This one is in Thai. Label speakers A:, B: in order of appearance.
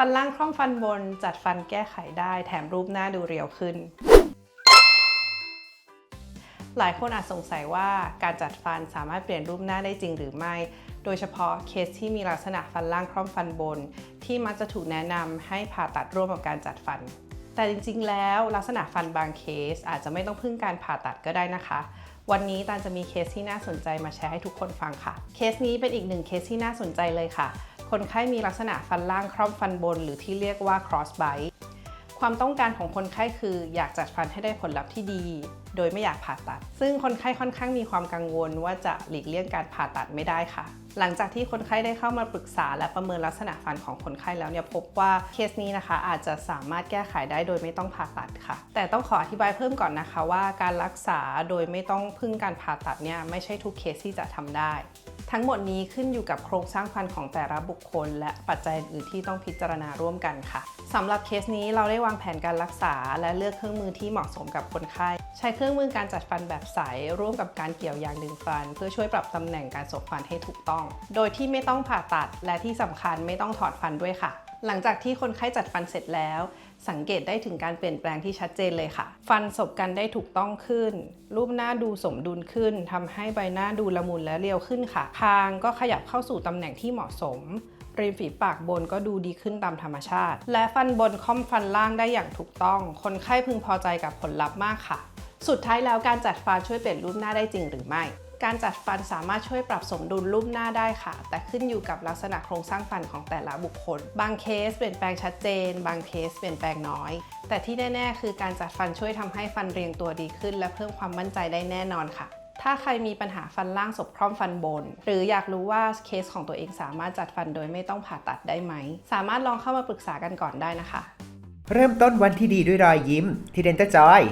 A: ฟันล่างคล่อมฟันบน จัดฟันแก้ไขได้แถมรูปหน้าดูเรียวขึ้น หลายคนอาจสงสัยว่าการจัดฟันสามารถเปลี่ยนรูปหน้าได้จริงหรือไม่ โดยเฉพาะเคสที่มีลักษณะฟันล่างคล่อมฟันบน ที่มักจะถูกแนะนำให้ผ่าตัดร่วมกับการจัดฟัน แต่จริง ๆ แล้วลักษณะฟันบางเคสอาจจะไม่ต้องพึ่งการผ่าตัดก็ได้นะคะวันนี้ตาลจะมีเคสที่น่าสนใจมาแชร์ให้ทุกคนฟังค่ะ เคสนี้เป็นอีกหนึ่งเคสที่น่าสนใจเลยค่ะ คนไข้มีลักษณะฟันล่างครอบฟันบน หรือที่เรียกว่า cross bite ความต้องการของคนไข้คืออยากจัดฟันให้ได้ผลลัพธ์ที่ดี โดยไม่อยากผ่าตัด ซึ่งคนไข้ค่อนข้างมีความกังวลว่าจะหลีกเลี่ยงการผ่าตัดไม่ได้ค่ะ หลังจากที่คนไข้ได้เข้ามาปรึกษา และประเมินลักษณะฟันของคนไข้แล้วเนี่ยพบว่าเคสนี้นะคะ อาจจะสามารถแก้ไขได้โดยไม่ต้องผ่าตัดค่ะ แต่ต้องขออธิบายเพิ่มก่อนนะคะว่าการรักษาโดยไม่ต้องพึ่งการผ่าตัดเนี่ยไม่ใช่ทุกเคสที่จะทำได้ทั้งหมดนี้ขึ้นอยู่กับโครงสร้างฟันของแต่ละบุคคล และปัจจัยอื่นที่ต้องพิจารณาร่วมกันค่ะสำหรับเคสนี้เราได้วางแผนการรักษา และเลือกเครื่องมือที่เหมาะสมกับคนไข้ ใช้เครื่องมือการจัดฟันแบบใส ร่วมกับการเกี่ยวยางดึงฟัน เพื่อช่วยปรับตำแหน่งการสบฟันให้ถูกต้องโดยที่ไม่ต้องผ่าตัดและที่สำคัญไม่ต้องถอดฟันด้วยค่ะ หลังจากที่คนไข้จัดฟันเสร็จแล้ว สังเกตได้ถึงการเปลี่ยนแปลงที่ชัดเจนเลยค่ะ ฟันสบกันได้ถูกต้องขึ้น รูปหน้าดูสมดุลขึ้นทำให้ใบหน้าดูละมุนและเรียวขึ้นค่ะ คางก็ขยับเข้าสู่ตำแหน่งที่เหมาะสมริมฝีปากบนก็ดูดีขึ้นตามธรรมชาติ และฟันบนค่อมฟันล่างได้อย่างถูกต้อง คนไข้พึงพอใจกับผลลัพธ์มากค่ะ สุดท้ายแล้วการจัดฟันช่วยเปลี่ยนรูปหน้าได้จริงหรือไม่ การจัดฟันสามารถช่วยปรับสมดุลรูปหน้าได้ค่ะ แต่ขึ้นอยู่กับลักษณะโครงสร้างฟันของแต่ละบุคคล บางเคสเปลี่ยนแปลงชัดเจน บางเคสเปลี่ยนแปลงน้อย แต่ที่แน่ ๆ คือการจัดฟันช่วยทำให้ฟันเรียงตัวดีขึ้น และเพิ่มความมั่นใจได้แน่นอนค่ะ ถ้าใครมีปัญหาฟันล่างศพคร่อมฟันบน หรืออยากรู้ว่าเคสของตัวเองสามารถจัดฟันโดยไม่ต้องผ่าตัดได้ไหม สามารถลองเข้ามาปรึกษากันก่อนได้นะคะ
B: เริ่มต้นวันที่ดีด้วยรอยยิ้มที่เดนเตอร์จอย